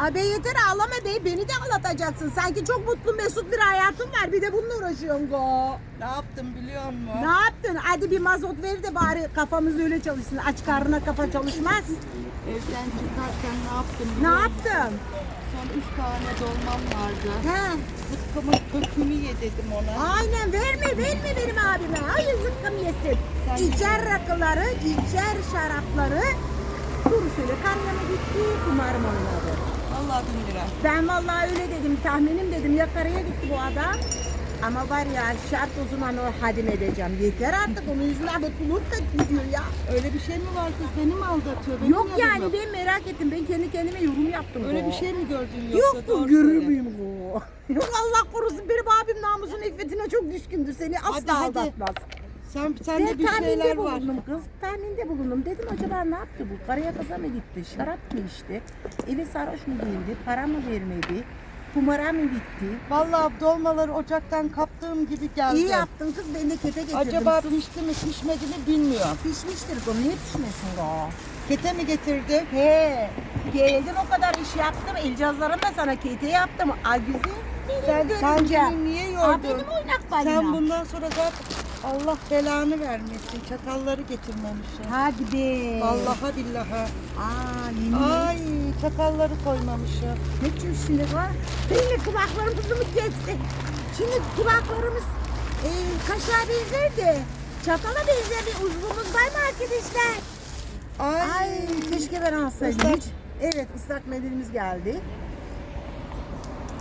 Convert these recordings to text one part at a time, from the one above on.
Abi yeter ağlama be beni de ağlatacaksın. Sanki çok mutlu mesut bir hayatın var bir de bununla uğraşıyorsun go. Ne yaptım biliyor musun? Ne yaptın? Hadi bir mazot ver de bari kafamız öyle çalışsın. Aç karnına kafa çalışmaz. Evden çıkarken ne yaptım Ne biliyor musun? yaptın? Son üç tane dolmam vardı. He. Zıkkımın kökünü ye dedim ona. Aynen verme verme benim abime. Hayır zıkkım yesin. Sen İçer rakıları, içer şarapları. Dur söyle karnına gitti, kumarım oynadı. Vallahi bin lira. Ben vallahi öyle dedim, tahminim dedim ya karaya gitti bu adam. Ama var ya şart o zaman o hadim edeceğim. Yeter artık onun yüzünden mutluluk da gidiyor ya. Öyle bir şey mi var kız? Beni mi aldatıyor? Benim Yok yani yok. ben merak ettim. Ben kendi kendime yorum yaptım. Öyle bu. bir şey mi gördün yoksa? Yok Doğru bu görür söyle. müyüm bu? Yok Allah korusun benim abim namusun iffetine çok düşkündür. Seni asla hadi. aldatmaz. Sen, Ben sende bir şeyler tahminde var. bulundum kız. Tahminde bulundum. Dedim acaba ne yaptı bu? Karaya kaza mı gitti? Şarap mı içti? Evi sarhoş mu değildi? Para mı vermedi? Kumara mı gitti? Vallahi dolmaları ocaktan kaptığım gibi geldi. İyi yaptın kız. Ben de kete getirdim. Acaba pişti mi pişmedi mi bilmiyorum. pişmiştir bu. Niye pişmesin o? Kete mi getirdi? He. Geldim o kadar iş yaptım. El cihazlarımla sana kete yaptım. Ay güzel. Sen görünce. kendini niye Aa, yordun? benim oynak balina. Sen bundan sonra zaten Allah belanı vermesin. Çatalları getirmemişsin. Hadi be. Vallahi billahi. Aa yemin Ay çatalları koymamışım. Ne tür şimdi var? Benim kulaklarımızı mı kesti? Şimdi kulaklarımız e, kaşığa benzer de çatala benzer bir uzvumuz var mı arkadaşlar? Ay, Ay keşke ben alsaydım. Islak-. Evet ıslak mendilimiz geldi.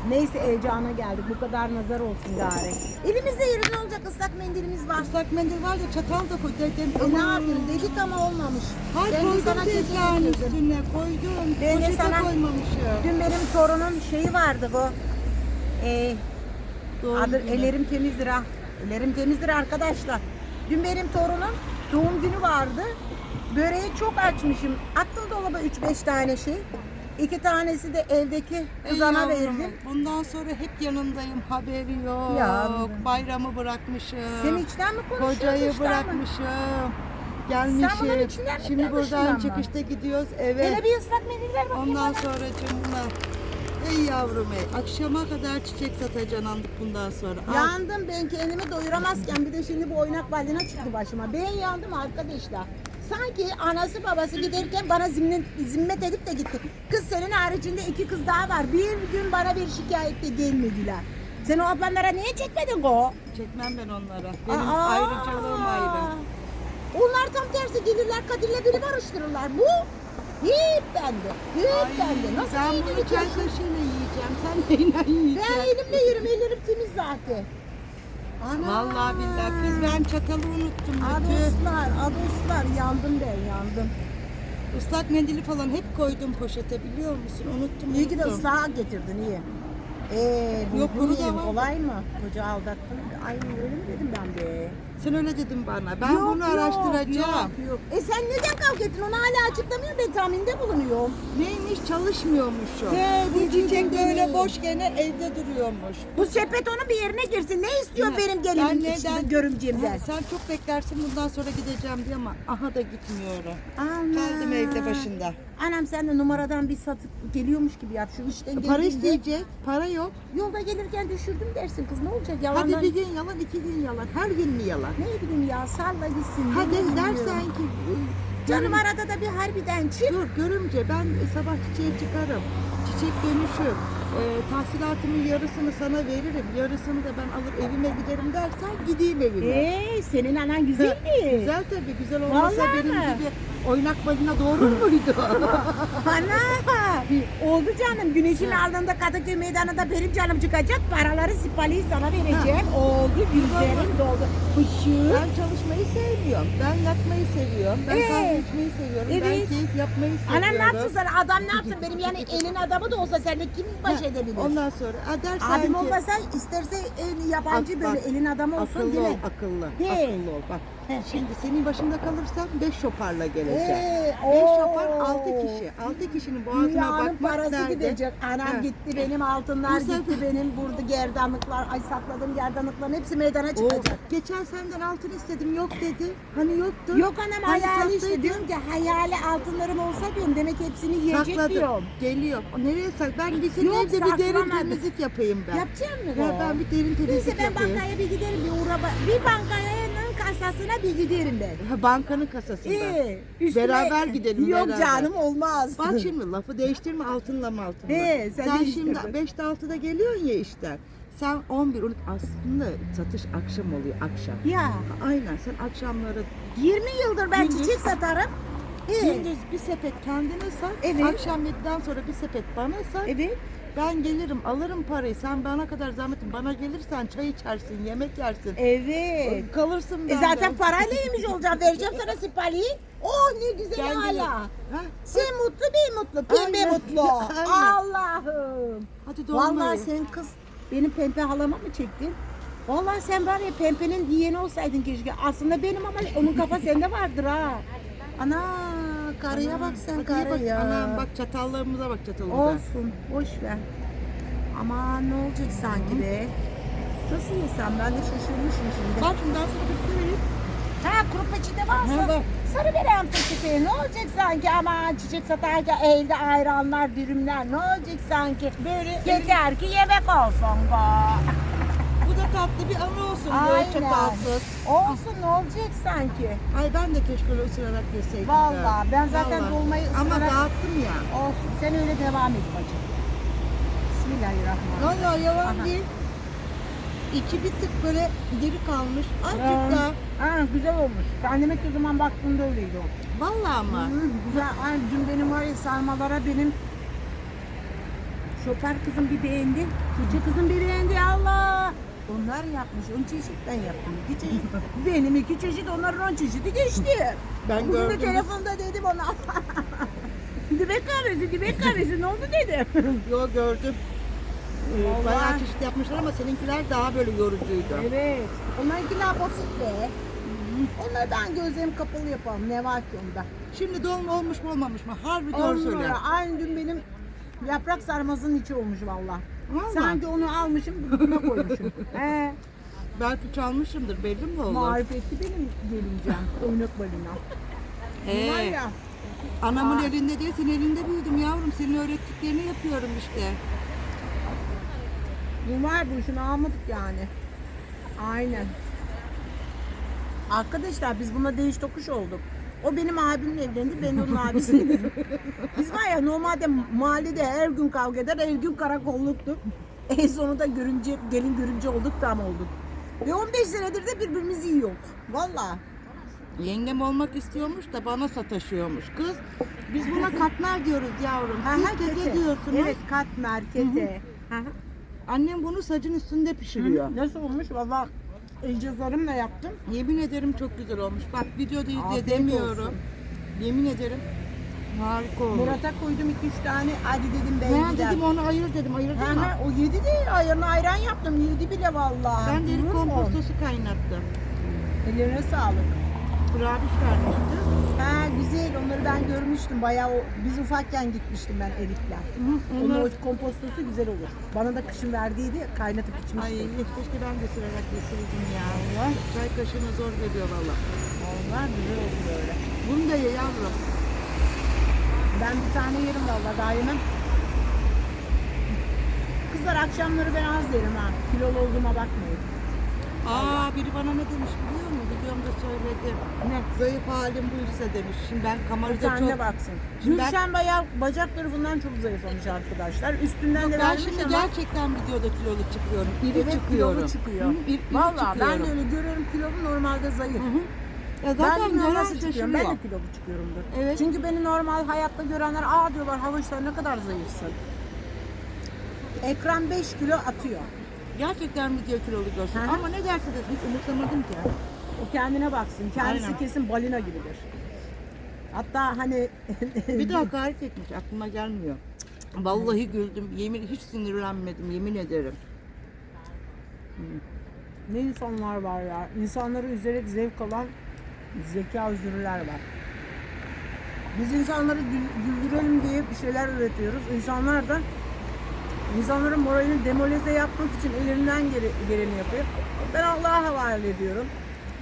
Neyse heyecana geldik. Bu kadar nazar olsun gari. Elimizde yerine olacak ıslak mendilimiz var. Islak mendil var ya çatal da koy dedim. E, ne yapayım dedik ama olmamış. Hayır Ben de koydum sana tezgahın kesin üstüne koydum. Ben de Poşete sana- koymamışım. Dün benim torunun şeyi vardı bu. Ee, Doğum Adı günü. ellerim temizdir ha. Ellerim temizdir arkadaşlar. Dün benim torunum doğum günü vardı. Böreği çok açmışım. Attım dolaba 3-5 tane şey. İki tanesi de evdeki Ey kızana yavrum, verdim. Bundan sonra hep yanındayım. Haberi yok. Yavrum. Bayramı bırakmışım. Sen içten mi konuşuyorsun? Kocayı dıştan mı? bırakmışım. Gelmişim. Sen içinden mi, Şimdi buradan mı? çıkışta gidiyoruz eve. Hele bir ıslak mendil ver bakayım Ondan bana. sonra cımla. Ey yavrum ey. Akşama kadar çiçek satacaksın andık bundan sonra. Al. Yandım ben kendimi doyuramazken bir de şimdi bu oynak balina çıktı başıma. Ben yandım arkadaşlar. Sanki anası babası giderken bana zimmet, zimmet edip de gitti. Kız senin haricinde iki kız daha var. Bir gün bana bir şikayette gelmediler. Sen o ablanlara niye çekmedin o? Çekmem ben onlara. Benim Aa! ayrıcalığım ayrı. Onlar tam tersi gelirler Kadir'le biri barıştırırlar. Bu hep bende. Hep bende. Nasıl ben bunu kaşığıyla yiyeceğim. Sen neyle yiyeceksin? Ben elimle yerim. Ellerim temiz zaten. Ana. Vallahi billahi kız ben çatalı unuttum. Bütün Adoslar, adoslar yandım ben yandım. ıslak mendili falan hep koydum poşete biliyor musun? Unuttum İyi ki de unuttum. getirdin iyi. Ee, Yok, kuru da bunu var. kolay mı? Koca aldattın. Ay öyle mi dedim ben de. Sen öyle dedin bana. Ben Yok, bunu yok, araştıracağım. Yok, yok. E sen neden kavga ettin? Onu hala açıklamıyor. Ben tahminde bulunuyorum. Neymiş çalışmıyormuşum. He, Bu çiçek böyle boş gene evde duruyormuş. Bu sepet onun bir yerine girsin. Ne istiyor benim gelinim Ben neden- görümcemden? Sen çok beklersin bundan sonra gideceğim diye ama aha da gitmiyorum. Ana. Kaldım evde başında. Anam sen de numaradan bir satıp geliyormuş gibi yap. Şu işten Para geldiğinde isteyecek, para yok. Yolda gelirken düşürdüm dersin kız. Ne olacak yalandan? Hadi bir gün yalan, iki gün yalan. Her gün mü yalan? Ne bileyim ya salla gitsin. Hadi bileyim. dersen ki Canım görüm- arada da bir harbiden çık. dur görümce ben sabah çiçeğe çıkarım. Çiçek dönüşür. Ee, tahsilatımın yarısını sana veririm. Yarısını da ben alır evime giderim dersen gideyim evime. Eee senin anan güzel mi? Güzel tabii güzel olmasa Vallahi benim mi? gibi oynak balina doğurur muydu? Ana oldu canım güneşin altında Kadıköy meydanında benim canım çıkacak paraları sipaliyi sana vereceğim oldu yüzlerim doldu Fışık ben çalışmayı sevmiyorum. Ben yatmayı seviyorum. Ben Ee, kahve içmeyi seviyorum. Ben evet. keyif yapmayı seviyorum. Anam ne yapsın sana adam ne yapsın benim yani elin adamı da olsa seninle kim baş Ha, edebilir Ondan sonra ha, dersen Abim ki, olmasa isterse el yabancı Bak, böyle bak, elin adamı olsun akıllı dile ol, akıllı. He. Akıllı ol. Bak Şimdi senin başında kalırsam 5 şoparla geleceğim. Ee, 5 oo. şopar 6 kişi. 6 kişinin boğazına Dünyanın bakmak parası nerede? gidecek. Anam Ha. gitti benim altınlar Bu sefer- gitti benim burada gerdanlıklar. Ay sakladığım gerdanlıkların hepsi meydana çıkacak. geçen senden altın istedim yok dedi. Hani yoktu. Yok anam Hani hayali işte diyorum ki hayali altınlarım olsa diyorum demek hepsini yiyecek Sakladım. diyorum. Geliyor. Nereye sak? Ben Yok, evde bir derin temizlik yapayım ben. Yapacak mı Ya ben bir derin Neyse temizlik ben yapayım. bankaya bir giderim bir uğra bir bankanın kasasına bir giderim ben. Ha, bankanın kasasında. İyi. üstüne- Beraber gidelim, Yok beraber. canım olmaz. Bak şimdi lafı değiştirme altınla mı altınla. He, sen sen değiştirdin. şimdi 5'te 6'da geliyorsun ya işten. Sen 11 12 aslında satış akşam oluyor akşam. Ya Aynen sen akşamları 20 yıldır ben Gündüz- çiçek satarım. İyi. gündüz bir sepet kendine sat. Evet. Akşam 7'den sonra bir sepet bana sat. Evet. Ben gelirim alırım parayı. Sen bana kadar zahmetin bana gelirsen çay içersin, yemek yersin. Evet. Kalırsın E benden. zaten parayla yemiş olacağım. Vereceğim sana sipariyi. Oh ne güzel Gel hala. Ha? Sen mutlu ben mutlu. Pembe Aynen. mutlu. Aynen. Allah'ım. Hadi dolmayı. Vallahi sen kız benim pembe halama mı çektin? Vallahi sen var ya pembenin yeğeni olsaydın keşke. Aslında benim ama onun kafa sende vardır ha. Ana karıya bak sen ye bak, karıya. Anam bak çatallarımıza bak çatalımıza. Olsun boş ver. Ama ne olacak sanki be? Nasıl yesem ben de şaşırmışım şimdi. Bak şimdi ben sana bir şey vereyim. Ha kuru peçete varsa sarı vereyim peçeteye. Ne olacak sanki ama çiçek satarken elde ayranlar, dürümler ne olacak sanki? Böyle Yeter ki yemek olsun bu. Da tatlı bir anı olsun böyle Aynen. çatalsız. Olsun ne olacak sanki? Ay ben de keşke öyle ısırarak yeseydim. Vallahi be. ben zaten Vallahi. dolmayı Ama ısırarak- dağıttım ya. Olsun sen öyle devam et bacım. Bismillahirrahmanirrahim. Vallahi yalan Aha. değil. İçi bir tık böyle diri kalmış. Azıcık Ha, daha. ha, güzel olmuş. Anneme o zaman baktığımda öyleydi o. Vallahi ama. Hı, güzel. Ay, dün benim var ya sarmalara benim şoför kızım bir beğendi. Küçük kızım bir beğendi Allah. Onlar yapmış. On çeşit ben yaptım. İki çeşit. benim iki çeşit onların on çeşidi geçti. Ben Bugün de gördüm. telefonda dedim ona. dibek kahvesi, dibek kahvesi ne oldu dedim. Yo gördüm. Ee, Vallahi. bayağı çeşit yapmışlar ama seninkiler daha böyle yorucuydu. evet. Onlarınkiler basit be. Onlardan gözlerim kapalı yapalım. Ne var ki onda? Şimdi dolma olmuş mu olmamış mı? Harbi doğru söyle. numara. Aynı dün benim yaprak sarmasının içi olmuş valla. Vallahi. Sanki onu almışım buna koymuşum. He. Belki çalmışımdır belli mi olur? Marifetli benim gelincem. Oynak balina. Ee, Var ya. Anamın Aa. elinde değil, senin elinde büyüdüm yavrum. Senin öğrettiklerini yapıyorum işte. Bu var bu işini almadık yani. Aynen. Arkadaşlar biz buna değiş tokuş olduk. O benim abimle evlendi, ben onun abisiyim. biz var ya normalde mahallede her gün kavga eder, her gün karakolluktuk. En sonunda görümce, gelin görümce olduk tam olduk. Ve 15 senedir de birbirimizi yiyor. Valla. Yengem olmak istiyormuş da bana sataşıyormuş. Kız biz buna katmer diyoruz yavrum. Ha, Siz ha, kete kete. diyorsunuz. Evet kat merkeze. Hı hı. Annem bunu sacın üstünde pişiriyor. Nasıl olmuş? Valla el cezarımla yaptım. Yemin ederim çok güzel olmuş. Bak videoda izle Afiyet demiyorum. olsun. Yemin ederim harika olmuş. Murat'a koydum 2-3 tane. Hadi dedim ben, ben gider. dedim onu ayır dedim. Ayır dedim. ha, o yedi de ayarına ayran yaptım. Yedi bile vallahi. Ben Olur mu? kompostosu kaynattım. Ellerine sağlık. Kurabiş vermişti. Ha güzel. Onları ben görmüştüm. Bayağı o, biz ufakken gitmiştim ben erikler. Onun o kompostosu güzel olur. Bana da kışın verdiydi. Kaynatıp Ay içmiştim. keşke ben de sırarak yeseydim ya. Çay kaşığına zor geliyor valla. Onlar güzel olur böyle. Bunu da ye yavrum. Ben bir tane yerim valla daha yemem. Kızlar akşamları ben az yerim ha. Kilolu olduğuma bakmayın. Aa biri bana ne demiş biliyor? Videomda söyledim. Ne? Zayıf halim buysa demiş. Şimdi ben kamerada tane çok... baksın. Şimdi ben- Gülşen bayağı bacak tarafından çok zayıflamış arkadaşlar. Üstünden de Ben vermiş şimdi ama. gerçekten videoda kilolu çıkıyorum. İri Evet çıkıyorum. kilolu çıkıyor. Hı, iri- iri Valla ben çıkıyorum. de öyle görüyorum kilolu normalde zayıf. Hı hı. Ya Ben zaten bilmiyorum gören nasıl çıkıyorum. Ben şaşırıyor. de kilolu çıkıyorumdur. Evet. Çünkü beni normal hayatta görenler aa diyorlar havuçlar ne kadar zayıfsın. Ekran 5 kilo atıyor. Gerçekten video kilolu görsün. Hı hı. Ama ne derse de hiç umursamadım ki. O kendine baksın. Kendisi Aynen. kesin balina gibidir. Hatta hani Bir de hakaret etmiş aklıma gelmiyor. Vallahi güldüm. Yemin hiç sinirlenmedim yemin ederim. ne insanlar var ya. İnsanları üzerek zevk alan zeka özürler var. Biz insanları gül- güldürelim diye bir şeyler üretiyoruz. İnsanlar da insanların moralini demolize yapmak için elinden gere- geleni yapıyor. Ben Allah'a havale ediyorum.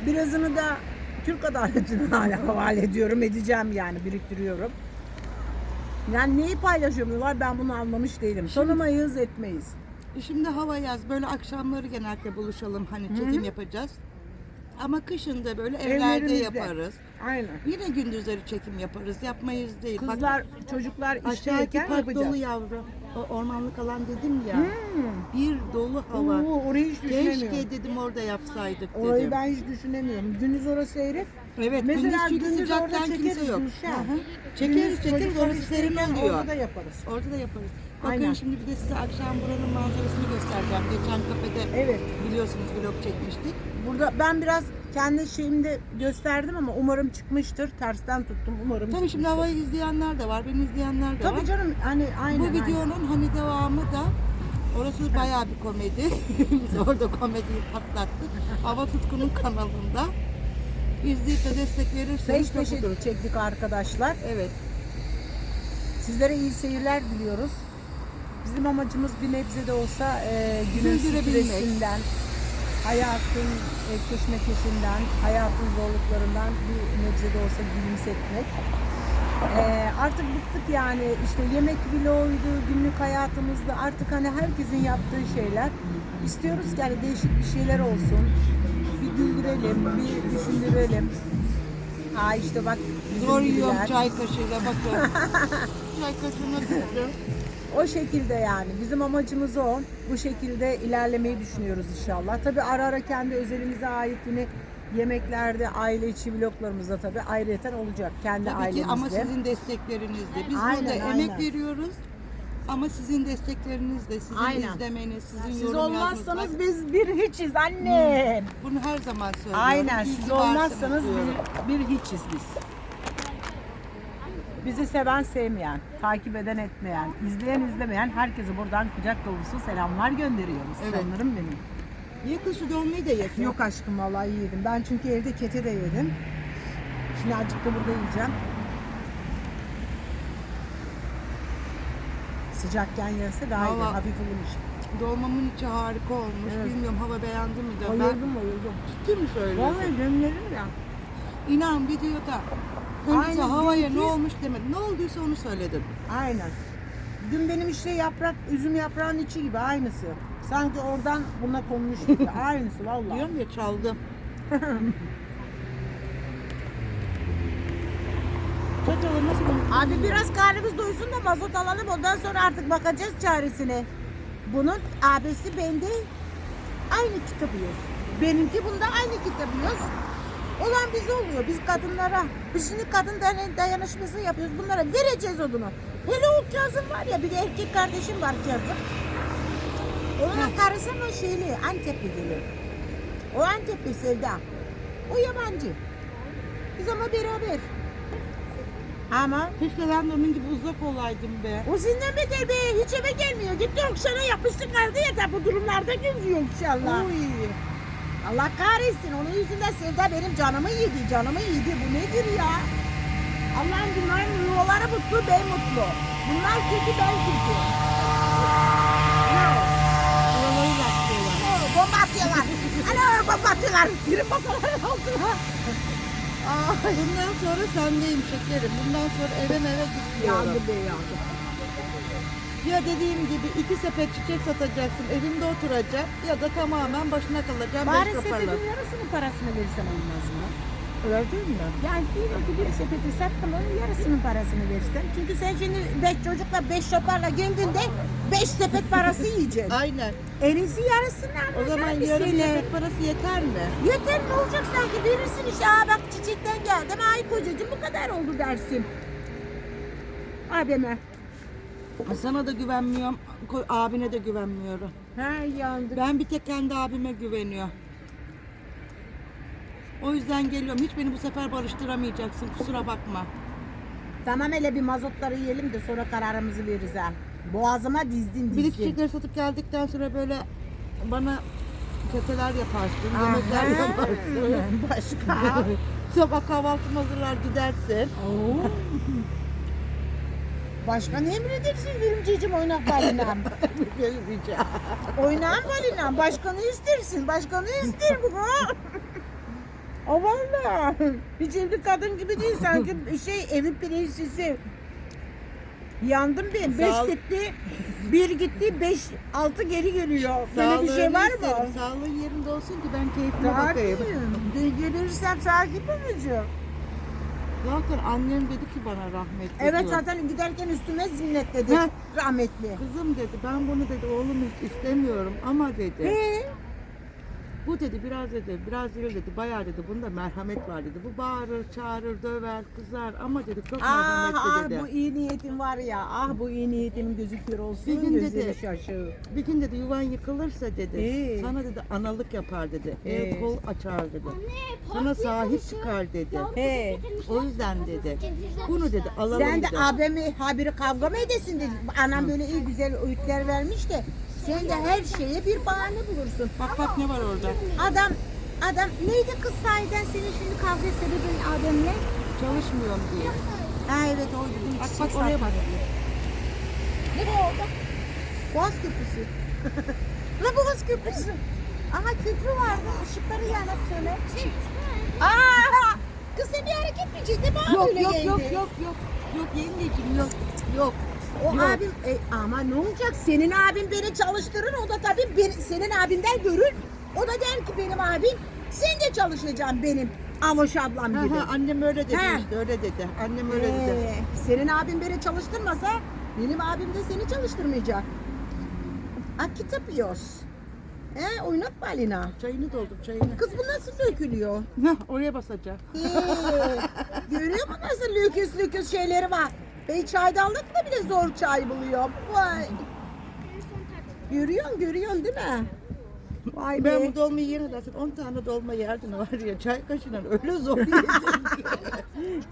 Birazını da Türk adaletine hala havale ediyorum. Edeceğim yani biriktiriyorum. Yani neyi paylaşamıyorlar ben bunu anlamış değilim. Tanımayız etmeyiz. Şimdi hava yaz böyle akşamları genellikle buluşalım hani çekim yapacağız. Ama kışın da böyle evlerde Evlerimizde. yaparız. Aynen. Yine gündüzleri çekim yaparız. Yapmayız değil. Bak, Kızlar, çocuklar aşağıki işteyken park yapacağız. dolu yavrum. O ormanlık alan dedim ya. Hmm. Bir dolu hava. Oo, orayı hiç düşünemiyorum. Keşke dedim orada yapsaydık dedim. Orayı ben hiç düşünemiyorum. Gündüz orası eğri. Evet Mesela gündüz çünkü gündüz orada sıcaktan kimse çekeriz yok. Hı hı. Gündüz Çekeriz çekeriz çocuklar orası serin oluyor. Orada da yaparız. Orada da yaparız. Bakın Aynen. şimdi bir de size akşam buranın manzarasını göstereceğim. Geçen kafede Evet. biliyorsunuz vlog çekmiştik. Burada ben biraz kendi şeyimde gösterdim ama umarım çıkmıştır. Tersten tuttum. Umarım Tabii şimdi çıkmıştır. havayı izleyenler de var, beni izleyenler de var. Tabii canım hani aynen. Bu aynen. videonun hani devamı da orası bayağı bir komedi. Biz orada komediyi patlattık. Hava Tutku'nun kanalında. İzleyip de destek verirseniz Beş çok beşe çektik arkadaşlar. Evet. Sizlere iyi seyirler diliyoruz. Bizim amacımız bir nebze de olsa e, günün Güldürebilmek. stresinden, hayatın e, keşmekeşinden, hayatın zorluklarından bir nebze de olsa gülümsetmek. E, artık bıktık yani işte yemek vloguydu, günlük hayatımızda artık hani herkesin yaptığı şeyler. İstiyoruz ki hani değişik bir şeyler olsun. Güldürelim, bir düşündürelim. Aa işte bak Zor yiyorum çay kaşığıyla bakın. çay kaşığına düştü. O şekilde yani. Bizim amacımız o. Bu şekilde ilerlemeyi düşünüyoruz inşallah. Tabii ara ara kendi özelimize ait yine yemeklerde, aile içi vloglarımızda tabii ayrıyeten olacak. Kendi Tabii ki ailemizde. ama sizin desteklerinizle. Biz Aynen, burada aynen. emek veriyoruz. Ama sizin desteklerinizle, sizin Aynen. izlemeniz, sizin Siz yorum olmazsanız yazmanız. biz bir hiçiz anne. Bunu her zaman söylüyorum. Aynen. İyi ki Siz varsınız olmazsanız diyorum. bir, bir hiçiz biz. Bizi seven sevmeyen, takip eden etmeyen, izleyen izlemeyen herkese buradan kucak dolusu selamlar gönderiyoruz. Evet. Canlarım benim. Niye dolmayı da yesin? Yok aşkım vallahi yedim. Ben çünkü evde kete de yedim. Şimdi azıcık da burada yiyeceğim. Sıcakken yense daha iyi. Vallahi- Hafif ılımış. Dolmamın içi harika olmuş. Evet. Bilmiyorum hava beğendi mi de. Ben Bayıldım bayıldım. ciddi mi söylüyorsun? Vallahi gömlerim ya. İnan videoda. Önce Aynen, havaya ne olmuş demedin. Ne olduysa onu söyledin. Aynen. Dün benim işte yaprak, üzüm yaprağının içi gibi aynısı. Sanki oradan buna konmuş gibi. aynısı vallahi. Diyorum ya çaldım. Çatalı nasıl konuştun? Abi biraz karnımız doysun da mazot alalım ondan sonra artık bakacağız çaresine. Bunun abisi bende aynı kitabı yiyoruz. Benimki bunda aynı kitabı yiyoruz. Olan bize oluyor biz kadınlara. Biz şimdi kadın dayan- dayanışması yapıyoruz bunlara vereceğiz odunu. Hele o Kazım var ya bir de erkek kardeşim var Kazım. Onun karısı ama şeyli Antepli geliyor. O Antepli Sevda. O yabancı. Biz ama beraber. Ama Keşke ben de onun gibi uzak olaydım be. o senden beter be. Hiç eve gelmiyor. Gitti okşana yapıştı kaldı ya da bu durumlarda geziyor inşallah. Oy. Allah kahretsin. Onun yüzünden Sevda benim canımı yedi. Canımı yedi. Bu nedir ya? Allah'ın bunların yuvaları mutlu, ben mutlu. Bunlar kötü, ben kötü. Ne? Buraları yaktıyorlar. Ne? Bomba atıyorlar. Alo bomba atıyorlar. Girin masaların altına. Aa, bundan sonra sendeyim şekerim. Bundan sonra eve meve gitmiyorum. Yandı be yandı. Ya dediğim gibi iki sepet çiçek satacaksın, evimde oturacağım ya da tamamen başına kalacağım. Bari beş sepetin yarısının parasını versem olmaz mı? Öyle değil mi? Yani diyelim ki bir sepeti sattım onun yarısının parasını verirsen. Çünkü sen şimdi beş çocukla beş şoparla geldiğinde beş sepet parası yiyeceksin. Aynen. en iyisi yarısını O zaman yarım sepet parası yeter mi? Yeter ne olacak sanki verirsin işte aa bak geldim ay kocacığım bu kadar oldu dersin. Abime. Sana da güvenmiyorum, abine de güvenmiyorum. Ha yandık. Ben bir tek kendi abime güveniyorum. O yüzden geliyorum. Hiç beni bu sefer barıştıramayacaksın. Kusura bakma. Tamam hele bir mazotları yiyelim de sonra kararımızı veririz ha. Boğazıma dizdin Bir dizdin. çiçekleri satıp geldikten sonra böyle bana köteler yaparsın, yemekler yaparsın. Başka. Sabah kahvaltımı hazırlar gidersin. Başka ne emredersin cicim oynak balinam? Gelmeyeceğim. Oynağın balinam. Başka ne istersin? Başka ne ister bu? O valla. Hiç evli kadın gibi değil sanki şey evin prensesi. Yandım ben. Beş Sağ gitti, bir gitti, beş, altı geri geliyor. Böyle bir şey var mı? Sağlığın yerinde olsun ki ben keyfime bakayım. Tabii. Gelirsem sakin olacağım. Zaten annem dedi ki bana rahmetli. Evet diyor. zaten giderken üstüme zimmet dedi. Heh. Rahmetli. Kızım dedi ben bunu dedi oğlum hiç istemiyorum ama dedi. He. Bu dedi biraz dedi biraz değil dedi bayağı dedi bunda merhamet var dedi. Bu bağırır çağırır döver kızar ama dedi çok Ah, merhametli ah dedi. bu iyi niyetim var ya. Ah bu iyi niyetimin gözü kör olsun. Bir gün gözleri dedi, şaşır. Bir gün dedi yuvan yıkılırsa dedi Ee? sana dedi analık yapar dedi. Ee? El kol açar dedi. Sana sahip çıkar dedi. He. O yüzden dedi. Bunu dedi alalım Sen de dedi. abimi haberi kavga mı edesin dedi. Anam böyle iyi güzel öğütler vermiş de. Sen de her şeye bir bahane bulursun. Bak bak ne var orada. Adam adam neydi kız sahiden senin şimdi kavga sebebin Adem'le? Çalışmıyorum diye. Ha evet oydu. Bak bak oraya bak. Ne bu orada? Boğaz Köprüsü. ne Boğaz Köprüsü? Aha köprü vardı. Işıkları yanıp söyle. Aa! Kız sen bir hareket mi ciddi mi? Yok Öyle yok geldi. yok yok yok. Yok yengeciğim yok. Yok. O Yok. abim e, ama ne olacak? Senin abin beni çalıştırır. O da tabii bir, senin abinden görür. O da der ki benim abim sen de çalışacaksın benim Aloş ablam Ha, gibi. ha, annem öyle dedi Ha. işte öyle dedi. Annem öyle dedi. Ee, senin abin beni çalıştırmasa benim abim de seni çalıştırmayacak. A kitap yiyoruz. He, oynak balina. Çayını doldur çayını. Kız bu nasıl dökülüyor? Hah, oraya basacağım. Ee, görüyor musun nasıl lüküs lüküs şeyleri var? Ben çaydanlıkla bile zor çay buluyorum. Vay. Görüyorsun, görüyorsun değil mi? Vay Ben be. bu dolmayı yerine dersin 10 tane dolma yerdin var ya çay kaşığıyla öyle zor yedim ki.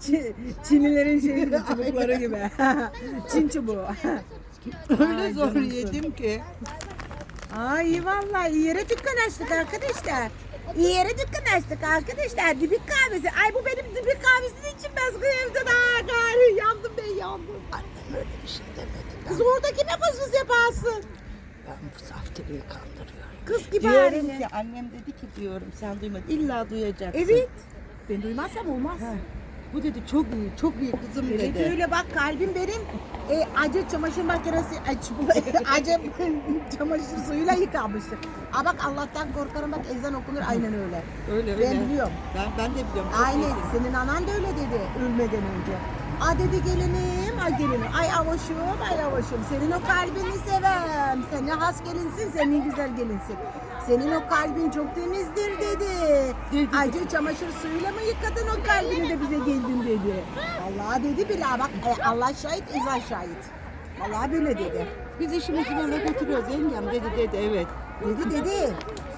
Çi- Çinlilerin şey gibi, çubukları gibi. Çin çubuğu. öyle Ay, zor canımsın. yedim ki. Ay vallahi yere dükkan açtık arkadaşlar. İyi yere dükkan açtık arkadaşlar. Dibik kahvesi. Ay bu benim dibik kahvesini içilmez bu evde daha gari. Yandım ben yandım. Annem öyle bir şey demedi. Kız orada kime fıs fıs yaparsın? Ben bu saftirayı kandırıyorum. Kız gibi Diyorum ki annem dedi ki diyorum sen duymadın illa duyacaksın. Evet. Ben duymazsam olmaz. Ha, Bu dedi çok iyi çok iyi kızım Evet dedi. öyle bak kalbim benim e, acı çamaşır makinesi aç, acı çamaşır suyuyla yıkanmıştır. Aa bak Allah'tan korkarım bak ezan okunur aynen öyle. Öyle öyle. Ben biliyorum. Ben, ben de biliyorum. çok Aynen iyisin. senin anan da öyle dedi ölmeden önce. A dedi gelinim, ay gelinim, ay avoşum, ay avoşum. Senin o kalbini sevem. Sen ne has gelinsin, sen ne güzel gelinsin. Senin o kalbin çok temizdir dedi. Dedi. Acı çamaşır suyuyla mı yıkadın o kalbini de bize geldin dedi. Allah dedi bile bak e, Allah şahit, ezan şahit. Allah böyle dedi. Biz işimizi böyle götürüyoruz yengem dedi dedi evet. Dedi dedi.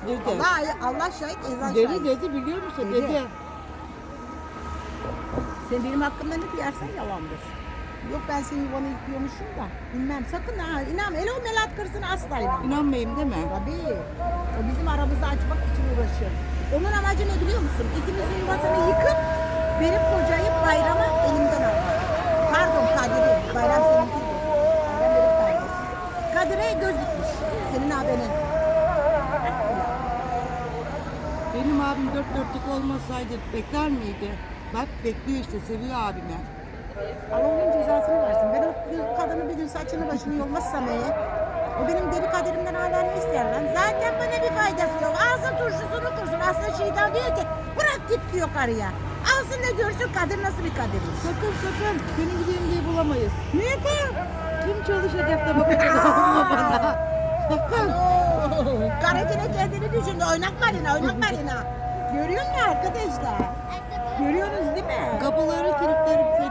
Dedi. Allah, Allah şahit, ezan Dedi şahit. dedi biliyor musun Dedi. dedi. Sen benim hakkımda ne duyarsan yalandır. Yok ben senin yuvanı yıkıyormuşum da. Bilmem sakın ha inan. Hele o melat kırsın asla inan. İnanmayayım değil mi? Tabii. O bizim aramızı açmak için uğraşır. Onun amacı ne biliyor musun? İkimizin yuvasını yıkıp benim kocayı bayrama elimden almak. Pardon Kadir'i. Bayram seninki. Bayram benim kardeşim. Kadir'e göz dikmiş. Senin abinin. Benim abim dört dörtlük olmasaydı bekler miydi? Bak bekliyor işte seviyor abimi. Allah onun cezasını versin. Ben o kadını bir gün saçını başını yolmazsam eğer, o benim deli kaderimden hala ne ister lan? Zaten bana bir faydası yok. Alsın turşusunu kursun. Aslında şeytan diyor ki bırak git diyor karıya. Alsın da görsün kadın nasıl bir kadirmiş. Sakın sakın benim gideyim diye bulamayız. Niye ki? Kim çalışacak da bakacak abime bana? Sakın. Karatine kendini düşündü. Oynak marina, oynak marina. Görüyor musun arkadaşlar? Görüyorsunuz değil mi? Kapıları kilitlerim seni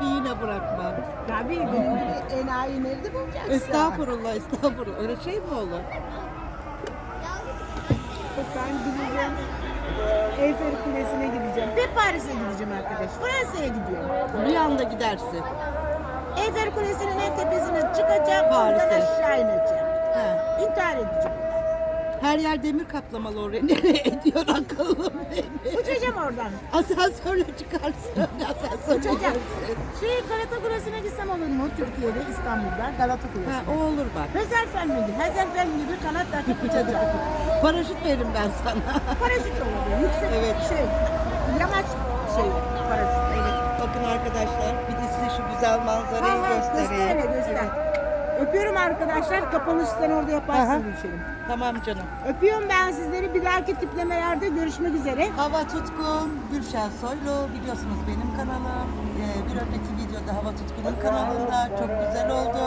bırakmam. Tabii benim gibi enayi nerede bulacaksın? Estağfurullah estağfurullah. Öyle şey mi olur? Ben gideceğim. Eyfel Kulesi'ne gideceğim. Bir Paris'e gideceğim arkadaş. Fransa'ya gidiyorum. Bir anda gidersin. Eyfel Kulesi'nin en tepesine çıkacağım. Oradan Paris'e. aşağı ineceğim. He. İntihar edeceğim. Her yer demir kaplamalı oraya. Nereye ediyor akıllım beni? Uçacağım oradan. Asansörle çıkarsın. Asansörle Uçacağım. çıkarsın. Şey Galata Kulesi'ne gitsem olur mu Türkiye'de İstanbul'da Galata Ha, Kulesi. o olur bak. Hezerfen miydi? Hezerfen gibi kanat takıp uçacağım. Paraşüt veririm ben sana. Paraşüt olur. Yüksek Evet. şey. Yamaç şey paraşüt. Evet. Bakın arkadaşlar bir de size şu güzel manzarayı Ha, ha, göstereyim. göster, göster. Öpüyorum arkadaşlar. Kapanış sen orada Aha. yaparsın Gülşen'im. Tamam canım. Öpüyorum ben sizleri. Bir dahaki tiplemelerde görüşmek üzere. Hava Tutkun, Gülşen Soylu biliyorsunuz benim kanalım. Ee, bir önceki videoda Hava Tutkun'un kanalında çok güzel oldu.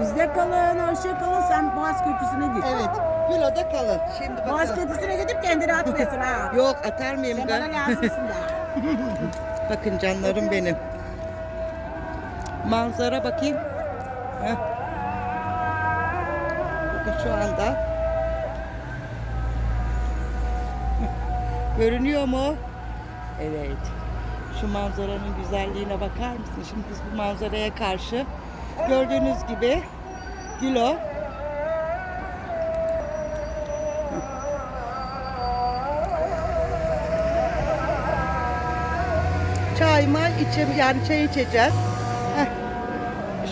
Bizde kalın, hoşça kalın. Sen Boğaz Köprüsü'ne git. Evet, Bilo'da kalın. Şimdi Boğaz bakın. Köprüsü'ne gidip kendini atmayasın ha. Yok atar mıyım Sen ben? bana lazımsın da. Bakın canlarım benim. Manzara bakayım. Heh. Görünüyor mu? Evet. Şu manzaranın güzelliğine bakar mısın? Şimdi biz bu manzaraya karşı gördüğünüz gibi Gülo çay may içe yani çay içeceğiz. Heh.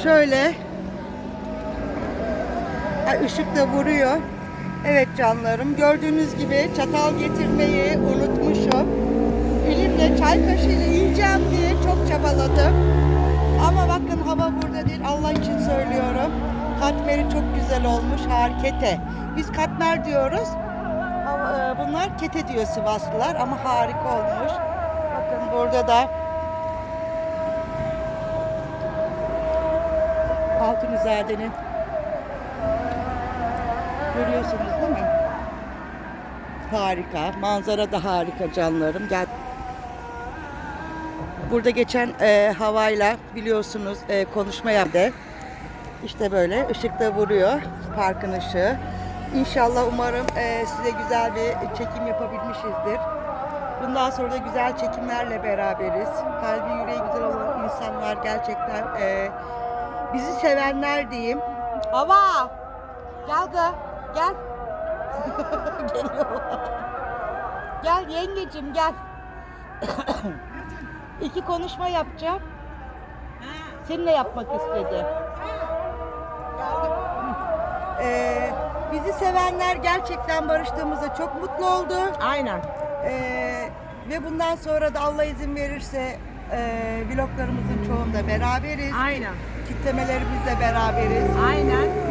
Şöyle. Ha, ışık da vuruyor. Evet canlarım gördüğünüz gibi çatal getirmeyi unutmuşum. Elimle çay kaşığıyla yiyeceğim diye çok çabaladım. Ama bakın hava burada değil Allah için söylüyorum. Katmeri çok güzel olmuş harikete. Biz katmer diyoruz. E, Bunlar kete diyor Sivaslılar ama harika olmuş. Bakın burada da Altunizade'nin görüyorsunuz değil mi? Harika. Manzara da harika canlarım. Gel. Burada geçen e, havayla biliyorsunuz e, konuşma yaptı. İşte böyle ışık da vuruyor. Parkın ışığı. İnşallah umarım e, size güzel bir çekim yapabilmişizdir. Bundan sonra da güzel çekimlerle beraberiz. Kalbi yüreği güzel olan insanlar gerçekten e, bizi sevenler diyeyim. Hava! Gel de, gel. Geliyor. Gel yengecim gel. İki konuşma yapacağım. Seninle yapmak istedi. Ee, bizi sevenler gerçekten barıştığımızda çok mutlu oldu. Aynen. Ee, ve bundan sonra da Allah izin verirse e, vloglarımızın çoğunda beraberiz. Aynen. Kitlemelerimizle beraberiz. Aynen.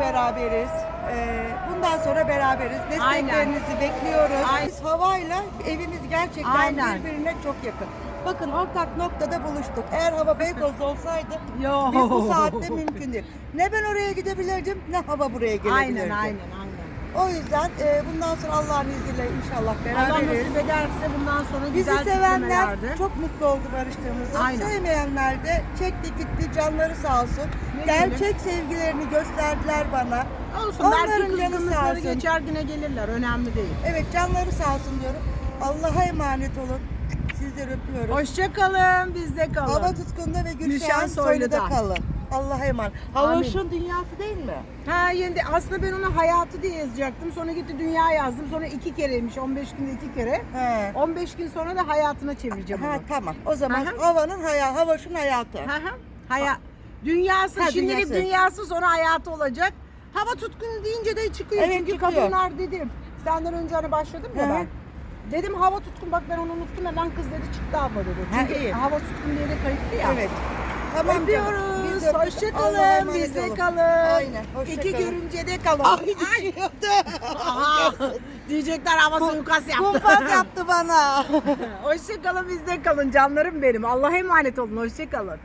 Beraberiz. Ee, bundan sonra beraberiz. Desteklerinizi bekliyoruz. Aynen. Biz havayla evimiz gerçekten Aynen. birbirine çok yakın. Bakın ortak noktada buluştuk. Eğer hava Beykoz'da olsaydı Yo. biz bu saatte mümkün değil. Ne ben oraya gidebilirdim ne hava buraya gelebilirdi. Aynen, aynen, aynen. O yüzden e, bundan sonra Allah'ın izniyle inşallah Allah beraberiz. nasip ederse bundan sonra Bizi güzel sevenler çok mutlu oldu barıştığımızda. Aynen. Sevmeyenler de çekti gitti canları sağ olsun. Ne Gerçek sevgilerini gösterdiler bana. Olsun Onların belki canı sağ kızgınlıkları olsun. geçer güne gelirler. Önemli değil. Evet canları sağ olsun diyorum. Allah'a emanet olun. Sizleri öpüyorum. Hoşça kalın, bizde kalın. Hava tutkunda ve Gülşen, Gülşen Soylu'da Soylu'da. kalın. Allah'a emanet. Havaşın dünyası değil mi? Ha yeni aslında ben ona hayatı diye yazacaktım. Sonra gitti dünya yazdım. Sonra iki kereymiş. 15 günde iki kere. He. 15 gün sonra da hayatına çevireceğim Ha onu. tamam. O zaman Aha. havanın hayatı, havaşın hayatı. Hı hı. Haya dünyası Ha, şimdilik dünyası. dünyası sonra hayatı olacak. Hava tutkunu deyince de çıkıyor. Evet, Çünkü çıkıyor. kadınlar dedim. Senden önce hani başladım ya Hı hı. ben. Dedim hava tutkun bak ben onu unuttum hemen kız dedi çıktı abla dedi. Ha, Çünkü iyi. hava tutkun diye de kayıtlı ya. Evet. Tamam canım. Öpüyoruz. De öptük. Hoşça Allah'a kalın. emanet Bizde olun. kalın. Aynen. Hoşça İki kalın. görümcede kalın. Ay düşüyordu. Aha, diyecekler hava suikast yaptı. Kumpas yaptı bana. Hoşça kalın bizde kalın canlarım benim. Allah'a emanet olun. Hoşça kalın.